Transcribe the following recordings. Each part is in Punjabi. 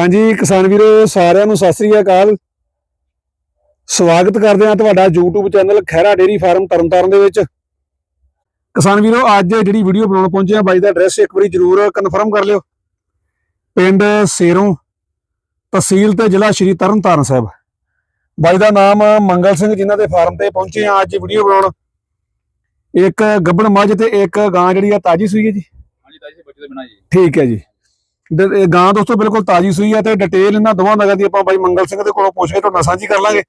ਹਾਂਜੀ ਕਿਸਾਨ ਵੀਰੋ ਸਾਰਿਆਂ ਨੂੰ ਸਤਿ ਸ੍ਰੀ ਅਕਾਲ। ਸਵਾਗਤ ਕਰਦੇ ਹਾਂ ਤੁਹਾਡਾ YouTube channel Khaira dairy farm Tarn Taran ਦੇ ਵਿੱਚ। ਕਿਸਾਨ ਵੀਰੋ ਅੱਜ ਜਿਹੜੀ ਵੀਡੀਓ ਬਣਾਉਣ ਪਹੁੰਚੇ ਆ ਬਾਈ ਦਾ ਐਡਰੈਸ ਇੱਕ ਵਾਰੀ ਜਰੂਰ ਕਨਫਰਮ ਕਰ ਲਿਓ। ਪਿੰਡ ਸੇਰੋਂ ਤਹਿਸੀਲ ਤੇ ਜ਼ਿਲ੍ਹਾ ਸ਼੍ਰੀ ਤਰਨਤਾਰਨ ਸਾਹਿਬ। ਬਾਈ ਦਾ ਨਾਮ ਮੰਗਲ ਸਿੰਘ ਜਿਨ੍ਹਾਂ ਦੇ ਫਾਰਮ ਤੇ ਪਹੁੰਚੇ ਆ ਅੱਜ ਵੀਡੀਓ ਬਣਾਉਣ। ਇੱਕ ਗੱਬਣ ਮੱਝ ਤੇ ਇੱਕ ਗਾਂ ਜਿਹੜੀ ਆ ਤਾਜੀ ਸੂਈ ਹੈ ਜੀ? ਹਾਂਜੀ ਤਾਜੀ ਬੱਚੇ ਦੇ ਬਿਨਾ ਜੀ। ਠੀਕ ਹੈ ਜੀ। ਗਾਂ ਦੋਸਤੋ ਬਿਲਕੁਲ ਤਾਜੀ ਸੂਈ ਹੈ ਤੇ ਡਿਟੇਲ ਇਹਨਾਂ ਦੋਵਾਂ ਨਗਾਂ ਦੀ ਆਪਾਂ ਬਾਈ ਮੰਗਲ ਸਿੰਘ ਦੇ ਕੋਲੋਂ ਪੁੱਛ ਕੇ ਤੁਹਾਡੇ ਨਾਲ ਸਾਂਝੀ ਕਰ ਲਾਂਗੇ।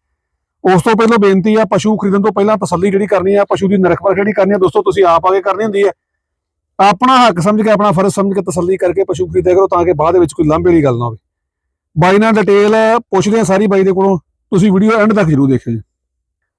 ਉਸ ਤੋਂ ਪਹਿਲਾਂ ਬੇਨਤੀ ਆ, ਪਸ਼ੂ ਖਰੀਦਣ ਤੋਂ ਪਹਿਲਾਂ ਤਸੱਲੀ ਜਿਹੜੀ ਕਰਨੀ ਆ, ਪਸ਼ੂ ਦੀ ਨਰਖ ਜਿਹੜੀ ਕਰਨੀ ਆ, ਦੋਸਤੋ ਤੁਸੀਂ ਆਪ ਆਗੇ ਕਰਨੀ ਹੁੰਦੀ ਹੈ। ਆਪਣਾ ਹੱਕ ਸਮਝ ਕੇ, ਆਪਣਾ ਫਰਜ਼ ਸਮਝ ਕੇ ਤਸੱਲੀ ਕਰਕੇ ਪਸ਼ੂ ਖਰੀਦਿਆ ਕਰੋ ਤਾਂ ਕਿ ਬਾਅਦ ਦੇ ਵਿੱਚ ਕੋਈ ਲਾਂਭੇ ਵਾਲੀ ਗੱਲ ਨਾ ਹੋਵੇ। ਬਾਈ ਨਾਲ ਡਿਟੇਲ ਪੁੱਛਦੇ ਆ ਸਾਰੀ ਬਾਈ ਦੇ ਕੋਲੋਂ, ਤੁਸੀਂ ਵੀਡੀਓ ਐਂਡ ਤੱਕ ਜਰੂਰ ਦੇਖਿਓ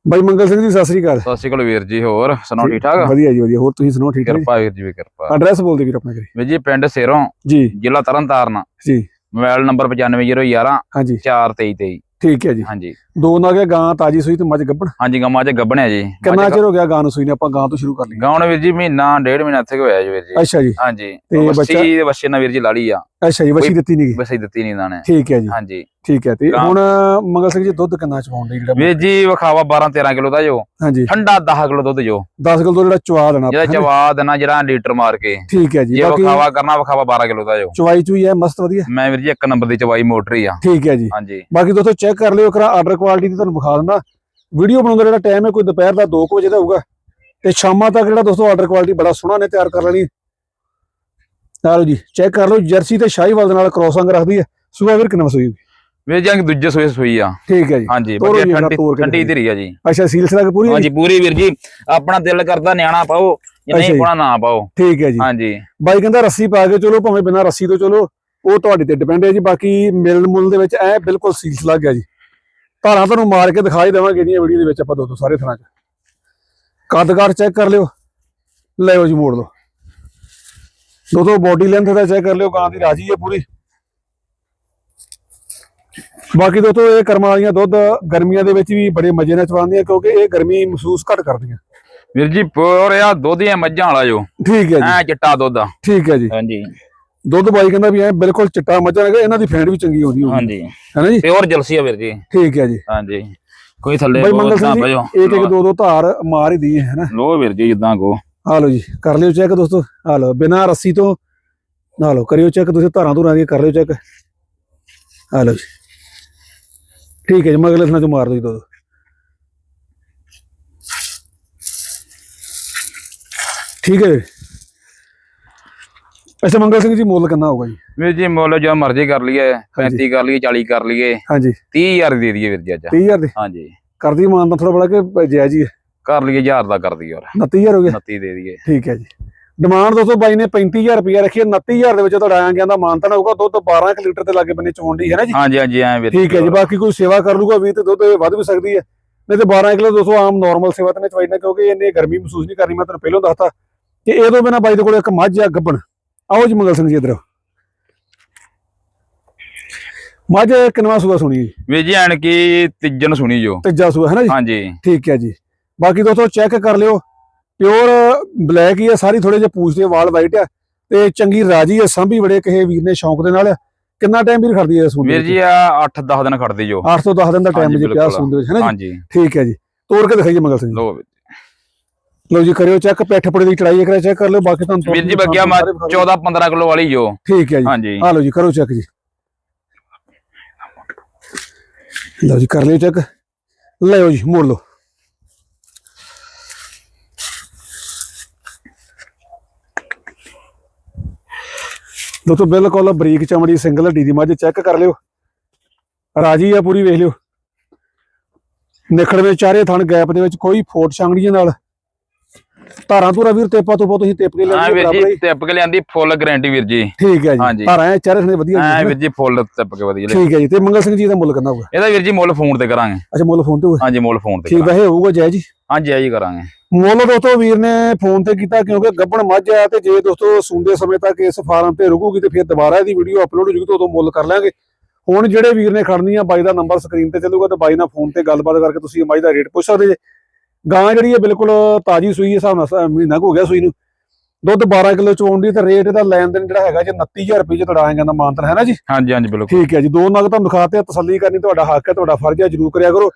ਬਾਈ ਮੰਗਲ ਸਿੰਘ ਜੀ ਸਤਿ ਸ੍ਰੀ ਅਕਾਲ। ਸਤਿ ਸ਼੍ਰੀ ਅਕਾਲ ਵੀਰ ਜੀ ਹੋਰ ਸੁਣਾਓ ਠੀਕ ਠਾਕ? ਵਧੀਆ ਜੀ ਵਧੀਆ। ਹੋਰ ਤੁਸੀਂ ਸੁਣਾਓ ਠੀਕ ਠਾਕ ਕਿਰਪਾ ਵੀਰ ਜੀ ਵੀ ਕਿਰਪਾ। ਐਡਰੈਸ ਬੋਲ ਦਿਓ ਵੀਰ ਆਪਣਾ ਕਰੀ। ਵੀਰ ਜੀ ਪਿੰਡ ਸੇਰੋਂ ਜੀ। ਜ਼ਿਲ੍ਹਾ ਤਰਨਤਾਰਨ। ਜੀ। ਮੋਬਾਈਲ ਨੰਬਰ 9501 ਹਾਂਜੀ। 42323 ਠੀਕ ਹੈ ਜੀ। ਹਾਂਜੀ। ਦੋ ਨਾਗੇ ਗਾਂ ਤਾਜੀ ਸੂਈ ਤੇ ਮੱਝ ਗੱਭਣ। ਹਾਂਜੀ ਗਮਾਂ ਚ ਗੱਬਣਿਆ ਜੀ। ਕਿੰਨਾ ਚਿਰ ਹੋ ਗਿਆ ਗਾਂ ਨੂੰ ਸੂਈ ਨੇ? ਆਪਾਂ ਗਾਂ ਤੋਂ ਸ਼ੁਰੂ ਕਰ ਲਈ ਗਾਉਣ ਵੀਰ ਜੀ ਮਹੀਨਾ ਡੇਢ ਮਹੀਨਾ ਇੱਥੇ ਹੋਇਆ ਜੀ ਵੀਰ ਜੀ। ਅੱਛਾ ਜੀ। ਹਾਂਜੀ। ਤੇ ਬੱਚਾ- ਦੇ ਬੱਚੇ ਨਾਲ ਵੀਰ ਜੀ ਲਾਲੀ ਆ। ਅੱਛਾ ਜੀ ਵਸੀ ਦਿੱਤੀ ਨਹੀਂ ਗਈ? ਬਸੀ ਦਿੱਤੀ ਨਹੀਂ ਨੇ। ਠੀਕ ਹੈ ਜੀ। ਹਾਂਜੀ। ਠੀਕ ਹੈ ਤੇ ਗਾਂ- ਹੁਣ ਮੰਗਲ ਸਿੰਘ ਜੀ ਦੁੱਧ ਕਿੰਨਾ ਚਵਾਉਣ ਦੇ ਜਿਹੜਾ ਵੀਰ ਜੀ ਵਿਖਾਵਾ 12 13 ਕਿਲੋ ਦਾ ਜੋ। ਹਾਂਜੀ। ਠੰਡਾ 10 ਕਿਲੋ ਦੁੱਧ ਜੋ। 10 ਕਿਲੋ ਜਿਹੜਾ ਚਵਾ ਦੇਣਾ ਜਿਹੜਾ? ਚਵਾ ਦੇਣਾ ਜਿਹੜਾ ਲੀਟਰ ਮਾਰ ਕੇ। ਠੀਕ ਹੈ ਜੀ ਜੇ ਵਿਖਾਵਾ ਕਰਨਾ ਵਿਖਾਵਾ 12 ਕਿਲੋ ਦਾ ਜੋ। ਚਵਾਈ ਚੂਈ ਹੈ ਮਸਤ ਵਧੀਆ। ਮੈਂ ਵੀਰ ਜੀ ਇੱਕ ਨੰਬਰ ਦੀ ਚਵਾਈ ਮੋਟਰ ਹੀ ਆ। ਠੀਕ ਹੈ ਜੀ। ਹਾਂਜੀ। ਬਾਕੀ ਦੋਸਤੋ ਚੈੱਕ ਕਰ ਲਿਓ ਕਰਾ ਆਰਡਰ ਕੁਆਲਿਟੀ ਦੀ ਤੁਹਾਨੂੰ ਵਿਖਾ ਦਿੰਦਾ। ਵੀਡੀਓ ਬਣਾਉਣ ਦਾ ਜਿਹੜਾ ਟਾਈਮ ਹੈ ਕੋਈ ਦੁਪਹਿਰ ਦਾ 2 ਵਜੇ ਦਾ ਹੋਊਗਾ। ਤੇ ਸ਼ਾਮਾਂ ਤੱਕ ਜਿਹੜਾ ਦੋਸਤੋ ਆਰਡਰ ਕੁਆਲਿਟੀ ਬੜਾ ਸੋਹਣਾ ਨੇ ਤਿਆਰ ਕਰ ਲੈਣੀ। ਚਲੋ ਜੀ ਚੈੱਕ ਕਰ ਲਓ ਜਰਸੀ ਤੇ ਸ਼ਾਹੀਵਾਲ ਦੇ ਨਾਲ ਕ੍ਰੋਸ ਅੰਗ ਰੱਖਦੀ ਹੈ। ਸੁਬਾ ਵੀਰ ਕਿੰਨਾ ਸੂਈ ਵੀਰ ਜੀ ਅੰਗ ਦੂਜੇ ਸੋਏ ਸੋਈ ਆ। ਠੀਕ ਹੈ ਜੀ। ਹਾਂਜੀ ਵਧੀਆ ਠੰਡੀ ਠੰਡੀ। ਧੀਰੀ ਆ ਜੀ। ਅੱਛਾ ਸੀਲਸ ਲੱਗ ਪੂਰੀ ਹੈ? ਹਾਂਜੀ ਪੂਰੀ ਵੀਰ ਜੀ। ਆਪਣਾ ਦਿਲ ਕਰਦਾ ਨਿਆਣਾ ਪਾਓ ਨਹੀਂ। ਪਾਉਣਾ ਨਾ ਪਾਓ। ਠੀਕ ਹੈ ਜੀ। ਹਾਂਜੀ। ਬਾਈ ਕਹਿੰਦਾ ਰੱਸੀ ਪਾ ਕੇ ਚਲੋ ਭਾਵੇਂ ਬਿਨਾਂ ਰੱਸੀ ਤੋਂ ਚਲੋ ਉਹ ਤੁਹਾਡੇ ਤੇ ਡਿਪੈਂਡ ਹੈ ਜੀ। ਬਾਕੀ ਮਿਲਣ ਮੁੱਲ ਦੇ ਵਿੱਚ ਐ ਬਿਲਕੁਲ ਸੀਲਸ ਲੱਗ ਗਿਆ ਜੀ। ਧਾਰਾਂ ਤੁਹਾਨੂੰ ਮਾਰ ਕੇ ਦਿਖਾਈ ਦੇਵਾਂਗੇ ਇਹਦੀਆਂ ਵੀਡੀਓ ਦੇ ਵਿੱਚ ਆਪਾਂ ਦੋ ਦੋ ਸਾਰੇ ਥਾਂ 'ਚ। ਕੱਦਕਾਰ ਚੈੱਕ ਕਰ ਲਿਓ। ਲਿਓ ਜੀ ਮੋੜ ਲਓ। ਦੋ ਦੋ ਬੋਡੀ ਲੈਂਥ ਦਾ ਚੈੱਕ ਕਰ ਲਿਓ ਗਾਂ ਦੀ ਰਾਜੀ ਹੈ ਪੂਰੀ। ਬਾਕੀ ਦੋਸਤੋ ਇਹ ਕਰਮਾਂ ਵਾਲੀਆਂ ਦੁੱਧ ਗਰਮੀਆਂ ਦੇ ਵਿੱਚ ਵੀ ਬੜੇ ਮਜ਼ੇ ਨਾਲ ਚਵਾਉਂਦੀਆਂ ਕਿਉਂਕਿ ਇਹ ਗਰਮੀ ਮਹਿਸੂਸ ਘੱਟ ਕਰਦੀਆਂ। ਵੀਰ ਜੀ ਪਿਓਰ ਆ ਦੁੱਧ ਦੀਆਂ ਮੱਝਾਂ ਵਾਲਾ ਜੋ। ਠੀਕ ਹੈ ਜੀ। ਐ ਚਿੱਟਾ ਦੁੱਧ ਆ। ਠੀਕ ਹੈ ਜੀ। ਹਾਂਜੀ। ਦੁੱਧ ਬਾਈ ਕਹਿੰਦਾ ਵੀ ਐ ਬਿਲਕੁਲ ਚਿੱਟਾ ਮੱਝਾਂ ਨੇ ਇਹਨਾਂ ਦੀ ਫੈਂਟ ਵੀ ਚੰਗੀ ਆਉਂਦੀ ਹੋਊਗੀ ਹਾਂਜੀ। ਹੈ ਨਾ ਜੀ? ਪਿਓਰ ਜਲਸੀ ਆ ਵੀਰ ਜੀ। ਠੀਕ ਹੈ ਜੀ। ਹਾਂਜੀ। ਕੋਈ ਥੱਲੇ ਬਾਈ ਮੰਗਲ ਸਿੰਘ ਜੀ ਇੱਕ ਇੱਕ ਦੋ ਦੋ ਧਾਰ ਮਾਰ ਹੀ ਦੀ ਹੈ ਨਾ? ਲੋ ਵੀਰ ਜੀ ਜਿੱਦਾਂ ਕੋ। ਆ ਲਓ ਜੀ ਕਰ ਲਿਓ ਚੈੱਕ ਦੋਸਤੋ। ਆ ਲਓ ਬਿਨਾਂ ਰੱਸੀ ਤੋਂ ਆ ਲਓ ਕਰਿਓ ਚੈੱਕ ਤੁਸੀਂ ਧਾਰਾਂ ਧੁਰਾਂ ਦੀ ਕਰ ਲਿਓ ਚੈੱਕ। ਆ ਲਓ ਜੀ। ਠੀਕ ਹੈ ਜੀ ਮਗਲੇ ਥਣਾ ਤੋਂ ਮਾਰ ਦਿਓ ਜੀ ਦੋ ਦੋ ਠੀਕ ਹੈ ਜੀ। ਅੱਛਾ ਮੰਗਲ ਸਿੰਘ ਜੀ ਮੁੱਲ ਕਿੰਨਾ ਹੋਊਗਾ ਜੀ? ਵੀਰ ਜੀ ਮੁੱਲ ਜੋ ਮਰਜ਼ੀ ਕਰ ਲਈਏ ਹਾਂਜੀ। 35 ਕਰ ਲਈਏ 40 ਕਰ ਲਈਏ। ਹਾਂਜੀ। 30000 ਦੇ ਦਈਏ ਵੀਰ ਜੀ ਅੱਜ। 30000 ਦੇ? ਹਾਂਜੀ। ਕਰਦੀ ਮਾਨ ਤਾਂ ਥੋੜਾ ਬੜਾ ਕਿ ਜਾਇਜ਼ ਹੀ ਕਰ ਲਈਏ 1000 ਦਾ ਕਰ ਦਈਏ ਹੋਰ। 29000 ਹੋ ਗਿਆ 29 ਦੇ ਦਈਏ। ਠੀਕ ਹੈ ਜੀ। ਡਿਮਾਂਡ ਦੋਸਤੋ ਬਾਈ ਨੇ 35000 ਰੁਪਇਆ ਰੱਖੀ ਹੈ 29000 ਦੇ ਵਿੱਚ ਤੁਹਾਡਾ ਆਇਆ ਗਿਆ ਦਾ ਮਾਨਤਨ ਹੋਊਗਾ ਦੁੱਧ 12 ਕੁ ਲੀਟਰ ਤੇ ਲਾਗੇ ਬੰਨੇ ਚੋਂਡੀ ਹੈ ਨਾ ਜੀ? ਹਾਂਜੀ ਹਾਂਜੀ ਐ ਵੀਰ ਠੀਕ ਹੈ ਜੀ ਬਾਕੀ ਕੋਈ ਸੇਵਾ ਕਰ ਲੂਗਾ ਵੀ ਤੇ ਦੁੱਧ ਵੱਧ ਵੀ ਸਕਦੀ ਹੈ। ਨਹੀਂ ਤੇ 12 ਕਿਲੋ ਦੋਸਤੋ ਆਮ ਨਾਰਮਲ ਸੇਵਾ ਤੇ ਨਹੀਂ ਚਵਾਈਦਾ ਕਿਉਂਕਿ ਇਹਨੇ ਗਰਮੀ ਮਹਿਸੂਸ ਨਹੀਂ ਕਰਨੀ ਮੈਂ ਤੁਹਾਨੂੰ ਪਹਿਲਾਂ ਦੱਸਤਾ ਕਿ ਇਹ ਤੋਂ ਬਿਨਾ ਬਾਈ ਦੇ ਕੋਲ ਇੱਕ ਮੱਝ ਆ ਗੱਬਣ। ਆਓ ਜੀ ਮੰਗਲ ਸਿੰਘ ਜੀ ਇਧਰ। ਮੱਝ ਕਿੰਨਵਾ ਸੂਆ ਸੁਣੀ ਜੀ? ਵੀਰ ਜੀ ਐਨ ਕੀ ਤੀਜਨ ਸੁਣੀ ਜੋ। ਤੀਜਾ ਸੂਆ ਹੈ ਨਾ ਜੀ? ਹਾਂਜੀ। ਠੀਕ ਹੈ ਜੀ। ਬਾਕੀ ਦੋਸਤੋ ਚੈੱਕ ਕਰ ਲਿਓ। ਪਿਓਰ ਬਲੈਕ ਹੀ ਹੈ ਸਾਰੀ ਥੋੜੇ ਜਿਹੇ ਪੂਛ ਦੇ ਵਾਲ ਵਾਈਟ ਆ ਤੇ ਚੰਗੀ ਰਾਜੀ ਹੈ ਸਾਂਭੀ ਬੜੇ ਕਿਸੇ ਵੀਰ ਨੇ ਸ਼ੌਂਕ ਦੇ ਨਾਲ। ਕਿੰਨਾ ਟਾਈਮ ਵੀਰ ਖੜਦੀ ਹੈ ਸੂਣ ਵੀਰ ਜੀ ਆ 8-10 ਦਿਨ ਖੜਦੀ ਜੋ। 8 ਤੋਂ 10 ਦਿਨ ਦਾ ਟਾਈਮ ਜੀ ਪਿਆ। ਸੂਣ ਦੇ ਵਿੱਚ ਹੈ ਨਾ ਜੀ? ਠੀਕ ਹੈ ਜੀ। ਤੋੜ ਕੇ ਦਿਖਾਈਏ ਮੰਗਲ ਸਿੰਘ ਜੀ। ਲੋ ਲਓ ਜੀ ਕਰਿਓ ਚੈੱਕ ਪੈਠ ਪੜੇ ਦੀ ਚੜਾਈ ਕਰਿਆ ਚੈੱਕ ਕਰ ਲਿਓ ਬਾਕੀ ਤੁਹਾਨੂੰ ਵੀਰ ਜੀ ਬੱਗਿਆ ਮਾ 14-15 ਕਿਲੋ ਵਾਲੀ ਜੋ। ਠੀਕ ਹੈ ਜੀ। ਆ ਲਓ ਜੀ ਕਰੋ ਚੈੱਕ ਜੀ। ਲਓ ਜੀ ਕਰ ਲਿਓ ਚੈੱਕ ਲਿਓ ਜੀ ਮੋੜ ਲਓ। ਦੋਸਤੋ ਬਿਲਕੁਲ ਬਰੀਕ ਚਮੜੀ ਸਿੰਗਲ ਹੱਡੀ ਦੀ ਮੱਝ ਚੈੱਕ ਕਰ ਲਿਓ। ਰਾਜੀ ਆ ਪੂਰੀ ਵੇਖ ਲਿਓ। ਨਿਖੜਵੇਂ ਚਾਰੇ ਥਣ ਗੈਪ ਦੇ ਵਿੱਚ ਕੋਈ ਫੋਟ ਛਾਂਗੜੀਆਂ ਨਾਲ। ਧਾਰਾਂ ਧੂਰਾ ਵੀਰ ਤੇਪਾ ਤੋਂ ਤੁਸੀਂ ਟਿਪ ਕੇ ਹਾਂ ਵੀਰ ਜੀ ਟਿਪ ਕੇ ਲਿਆਂਦੀ ਫੁੱਲ ਗਾਰੰਟੀ ਵੀਰ ਜੀ। ਠੀਕ ਹੈ ਜੀ ਹਾਂਜੀ। ਧਾਰਾਂ ਐ ਚਾਰੇ ਥਣੇ ਵਧੀਆ ਐ ਵੀਰ ਜੀ ਫੁੱਲ ਟਿਪ ਕੇ ਵਧੀਆ ਲਿਆ। ਠੀਕ ਹੈ ਜੀ ਤੇ ਮੰਗਲ ਸਿੰਘ ਜੀ ਦਾ ਮੁੱਲ ਕਿੰਨਾ ਹੋਊਗਾ? ਇਹਦਾ ਵੀਰ ਜੀ ਮੁੱਲ ਫੋਨ ਤੇ ਕਰਾਂਗੇ। ਅੱਛਾ ਮੁੱਲ ਫੋਨ ਤੇ ਹੋਊਗਾ। ਹਾਂਜੀ ਮੁੱਲ ਫੋਨ ਤੇ ਠੀਕ ਕਰਾਂਗੇ ਵੈਸੇ ਹੋਊਗਾ ਜੈ ਜੀ। ਹਾਂਜੀ ਆਈ ਕਰਾਂਗੇ। ਮੁੱਲ ਦੋਸਤੋ ਵੀਰ ਨੇ ਫੋਨ ਤੇ ਕੀਤਾ ਕਿਉਂਕਿ ਗੱਬਣ ਮੱਝ ਆ ਤੇ ਜੇ ਦੋਸਤੋ ਸੁਣਦੇ ਸਮੇਂ ਤੱਕ ਇਸ ਫਾਰਮ ਤੇ ਰੁਕੂਗੀ ਤੇ ਫਿਰ ਦੁਬਾਰਾ ਇਹਦੀ ਵੀਡੀਓ ਅਪਲੋਡ ਹੋ ਜੂਗੀ ਤੇ ਉਦੋਂ ਮੁੱਲ ਕਰ ਲਾਂਗੇ। ਹੁਣ ਜਿਹੜੇ ਵੀਰ ਨੇ ਖੜਨੀ ਆ ਬਾਈ ਦਾ ਨੰਬਰ ਸਕਰੀਨ ਤੇ ਚੱਲੂਗਾ ਤੇ ਬਾਈ ਨਾਲ ਫੋਨ ਤੇ ਗੱਲਬਾਤ ਕਰਕੇ ਤੁਸੀਂ ਬਾਈ ਦਾ ਰੇਟ ਪੁੱਛ ਸਕਦੇ ਜੇ। ਗਾਂ ਜਿਹੜੀ ਹੈ ਬਿਲਕੁਲ ਤਾਜੀ ਸੂਈ ਹਿਸਾਬ ਨਾਲ ਮਹੀਨਾ ਕੁ ਹੋ ਗਿਆ ਸੂਈ ਨੂੰ। ਦੁੱਧ 12 ਕਿਲੋ ਚੋਣ ਦੀ ਤੇ ਰੇਟ ਇਹਦਾ ਲੈਣ ਦੇਣ ਜਿਹੜਾ ਹੈਗਾ ਜੀ 29000 ਰੁਪਏ ਚ ਤੁਹਾਡਾ ਆਏਗਾ ਦਾ ਮਾਨਤਨ ਹੈ ਨਾ ਜੀ? ਹਾਂਜੀ ਹਾਂਜੀ ਬਿਲਕੁਲ। ਠੀਕ ਹੈ ਜੀ ਦੋ ਨਗ ਤੁਹਾਨੂੰ ਦਿਖਾਤੇ ਆ, ਤਸੱਲੀ ਕਰਨੀ ਤੁਹਾਡਾ ਹੱਕ ਹੈ ਤੁਹਾਡਾ ਫਰਜ਼ ਹੈ ਜਰੂਰ ਕਰਿਆ ਕਰੋ।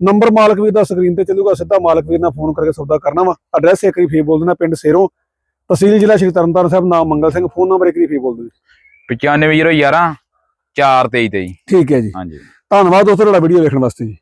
ਨੰਬਰ ਮਾਲਕ ਵੀਰ ਦਾ ਸਕਰੀਨ ਤੇ ਚੱਲੂਗਾ ਸਿੱਧਾ ਮਾਲਕ ਵੀਰ ਨਾਲ ਫੋਨ ਕਰਕੇ ਸੌਦਾ ਕਰਨਾ ਵਾ। ਐਡਰੈਸ ਇੱਕ ਵਾਰੀ ਫੇਰ ਬੋਲ ਦੇਣਾ ਪਿੰਡ ਸੇਰੋਂ ਤਹਿਸੀਲ ਜ਼ਿਲ੍ਹਾ ਸ਼੍ਰੀ ਤਰਨਤਾਰਨ ਸਾਹਿਬ ਨਾਮ ਮੰਗਲ ਸਿੰਘ ਫੋਨ ਨੰਬਰ ਇੱਕ ਵਾਰੀ ਫੇਰ ਬੋਲ ਦਿਓ ਜੀ। 95011 42323 ਠੀਕ ਹੈ ਜੀ। ਹਾਂਜੀ। ਧੰਨਵਾਦ ਦੋਸਤੋ ਤੁਹਾਡਾ ਵੀਡੀਓ ਵੇਖਣ ਵਾਸਤੇ ਜੀ।